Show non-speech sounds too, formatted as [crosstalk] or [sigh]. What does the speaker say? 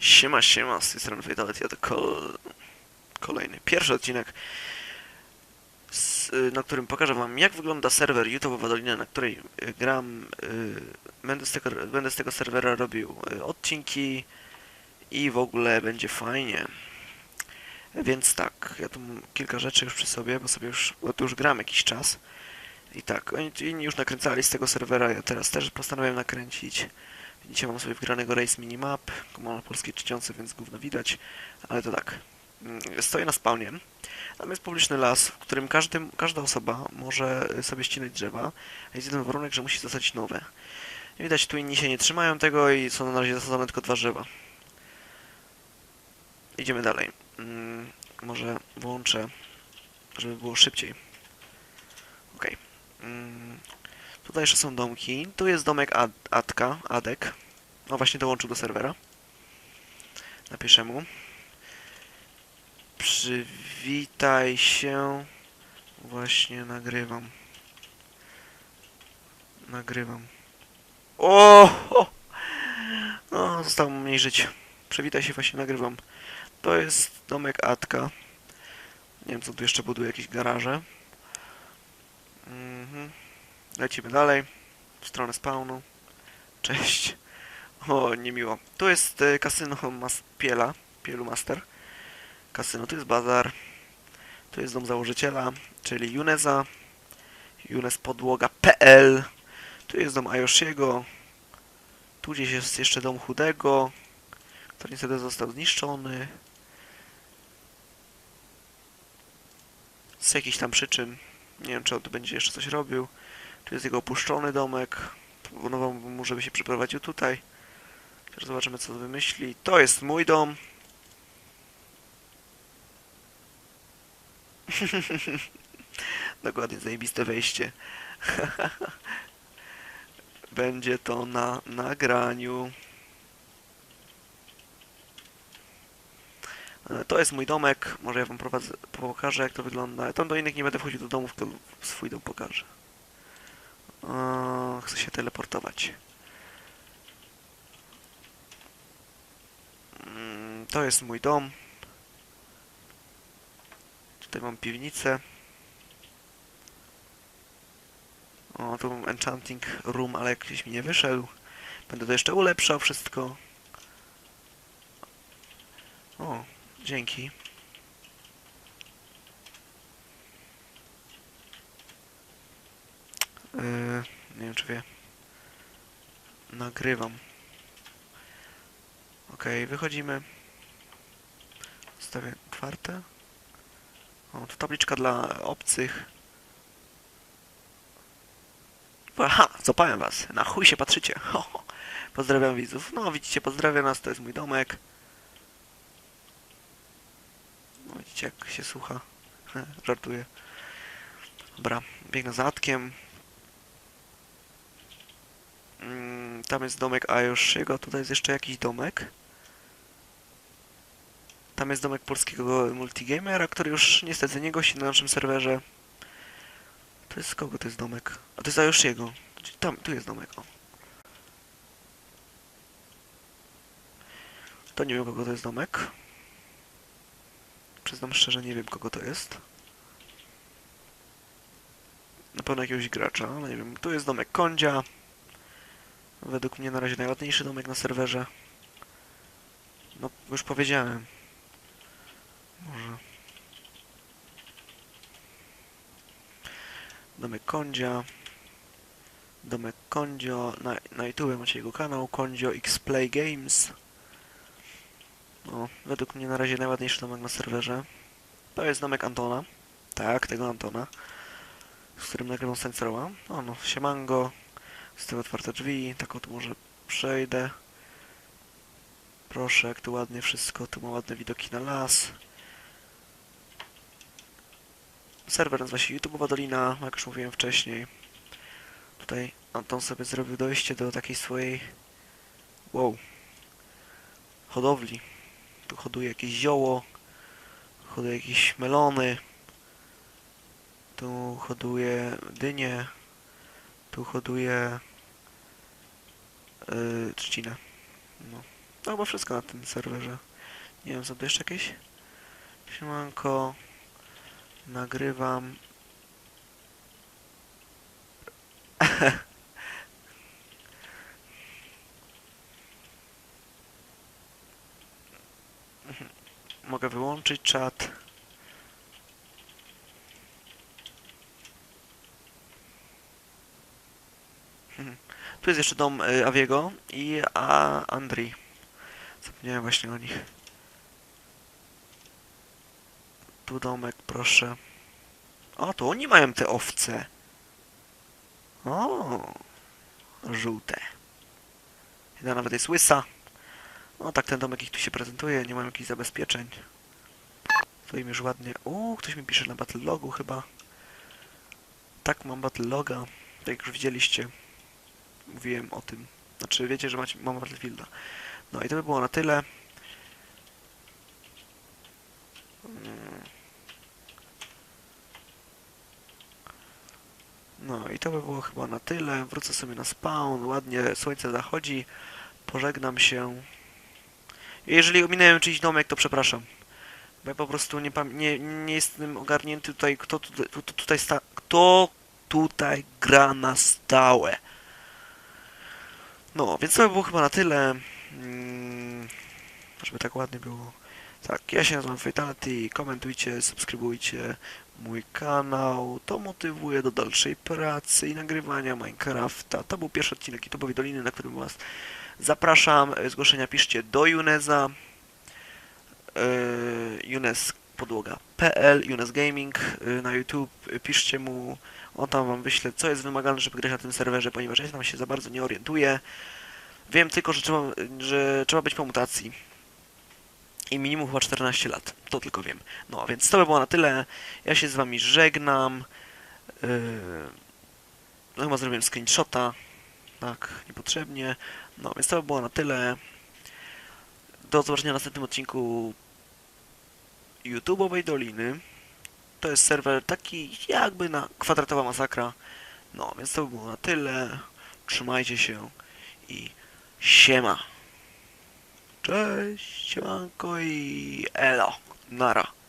Siema, siema, z tej strony Fatality, to kol... kolejny, pierwszy odcinek, z, y, na którym pokażę wam, jak wygląda serwer YouTube'owa Dolina, na której y, gram. y, Będę z, tego, będę z tego serwera robił odcinki i w ogóle będzie fajnie. Więc tak, ja tu mam kilka rzeczy już przy sobie, bo sobie już, bo tu już gram jakiś czas. I tak, oni inni już nakręcali z tego serwera, ja teraz też postanowiłem nakręcić. Widzicie, mam sobie wgranego Race Minimap, mam polskie czciące, więc gówno widać, ale to tak. Mm, Stoję na spawnie. Tam jest publiczny las, w którym każdy, każda osoba może sobie ścinać drzewa. a Jest jeden warunek, że musi zasadzić nowe. Widać, tu inni się nie trzymają tego i są na razie zasadzone tylko dwa drzewa. Idziemy dalej. Mm, może włączę, żeby było szybciej. Okej. Mm, Tutaj jeszcze są domki. Tu jest domek Ad Adka, Adek. No właśnie dołączył do serwera. Napiszę mu. Przywitaj się. Właśnie nagrywam. Nagrywam. O! No, zostało mniej żyć. Przywitaj się, właśnie nagrywam. To jest domek Adka. Nie wiem, co tu jeszcze buduje, jakieś garaże. Mhm. Lecimy dalej. W stronę spawnu. Cześć. O, niemiło. Tu jest e, kasyno mas Piela. Pielu Master. Kasyno, tu jest bazar. Tu jest dom założyciela, czyli Juneza. Junezpodłoga.pl Tu jest dom Ayoshiego. Tu gdzieś jest jeszcze dom Chudego, który niestety został zniszczony. Z jakichś tam przyczyn. Nie wiem, czy on tu będzie jeszcze coś robił. Tu jest jego opuszczony domek. Proponował mu, żeby się przeprowadził tutaj. Teraz zobaczymy, co wymyśli. To jest mój dom. [laughs] Dokładnie, zajebiste wejście. [laughs] Będzie to na nagraniu. E, To jest mój domek. Może ja wam prowadzę, pokażę, jak to wygląda. Tam do innych nie będę wchodził do domów, tylko swój dom pokażę. Chcę się teleportować. Mm, To jest mój dom. Tutaj mam piwnicę. O, tu mam enchanting room, ale jakiś mi nie wyszedł. Będę to jeszcze ulepszał wszystko. O, dzięki. Yy, nie wiem czy wie. Nagrywam. Okej, wychodzimy. Stawię otwarte. O, tu tabliczka dla obcych. Aha, złapałem was. Na chuj się patrzycie. [laughs] Ho, ho. Pozdrawiam widzów. No, widzicie, pozdrawiam nas, to jest mój domek. No, widzicie, jak się słucha. [laughs] Żartuję. Dobra, biegnę za Atkiem. Tam jest domek Ayoshiego, tutaj jest jeszcze jakiś domek. Tam jest domek polskiego multigamera, który już niestety nie gości na naszym serwerze. To jest kogo to jest domek? A to jest Ayoshiego. Tam, tu jest domek, o. To nie wiem kogo to jest domek. Przyznam szczerze, nie wiem kogo to jest. Na pewno jakiegoś gracza, ale nie wiem. Tu jest domek Kondzia. Według mnie na razie najładniejszy domek na serwerze. No, już powiedziałem. Może. Domek Kondzia. Domek Kondzio. Na, na YouTube macie jego kanał. Kondzio X Play Games. No, według mnie na razie najładniejszy domek na serwerze. To jest domek Antona. Tak, tego Antona. Z którym nagrywam Sensorowa. O no, siemango. Z tyłu otwarte drzwi. Tak oto może przejdę. Proszę, jak tu ładnie wszystko. Tu ma ładne widoki na las. Serwer nazywa się YouTube'owa Dolina, jak już mówiłem wcześniej. Tutaj Anton sobie zrobił dojście do takiej swojej... Wow. Hodowli. Tu hoduje jakieś zioło. Hoduje jakieś melony. Tu hoduje dynie. Tu hoduje... Yy, trzcinę. No. No chyba wszystko na tym serwerze. Nie wiem, są tu jeszcze jakieś? Siemanko. Nagrywam. [laughs] Mogę wyłączyć czat. Mhm. Tu jest jeszcze dom y, Aviego i a Andrii. Zapomniałem właśnie o nich. Tu domek, proszę. O, tu oni mają te owce. O, żółte. Jedna nawet jest łysa. No tak ten domek ich tu się prezentuje, nie mam jakichś zabezpieczeń. To im już ładnie... Uuu, ktoś mi pisze na battle logu chyba. Tak, mam battle loga. Tak jak już widzieliście. Mówiłem o tym. Znaczy, wiecie, że macie, mam Battlefielda. No i to by było na tyle. No i to by było chyba na tyle. Wrócę sobie na spawn. Ładnie słońce zachodzi. Pożegnam się. Jeżeli ominąłem czyjś domek, to przepraszam. Bo ja po prostu nie, nie, nie jestem ogarnięty tutaj, kto, tutaj, tu, tu, tutaj kto tutaj gra na stałe. No, więc to by było chyba na tyle. Mm, żeby tak ładnie było. Tak, ja się nazywam Fatality, komentujcie, subskrybujcie mój kanał. To motywuje do dalszej pracy i nagrywania Minecrafta. To był pierwszy odcinek YouTube'owej Doliny, na którym was zapraszam. E, Zgłoszenia piszcie do Juneza. Yy, Junes podłoga.pl, Junes Gaming yy, na YouTube. Yy, Piszcie mu, on tam wam wyśle, co jest wymagane, żeby grać na tym serwerze, ponieważ ja tam się za bardzo nie orientuję. Wiem tylko, że trzeba, że trzeba być po mutacji. I minimum chyba 14 lat. To tylko wiem. No, więc to by było na tyle. Ja się z wami żegnam. Yy... No chyba zrobiłem screenshota. Tak, niepotrzebnie. No, więc to by było na tyle. Do zobaczenia w następnym odcinku YouTube'owej Doliny. To jest serwer taki jakby na kwadratowa masakra. No, więc to by było na tyle. Trzymajcie się i siema. Cześć, siemanko i elo. Nara.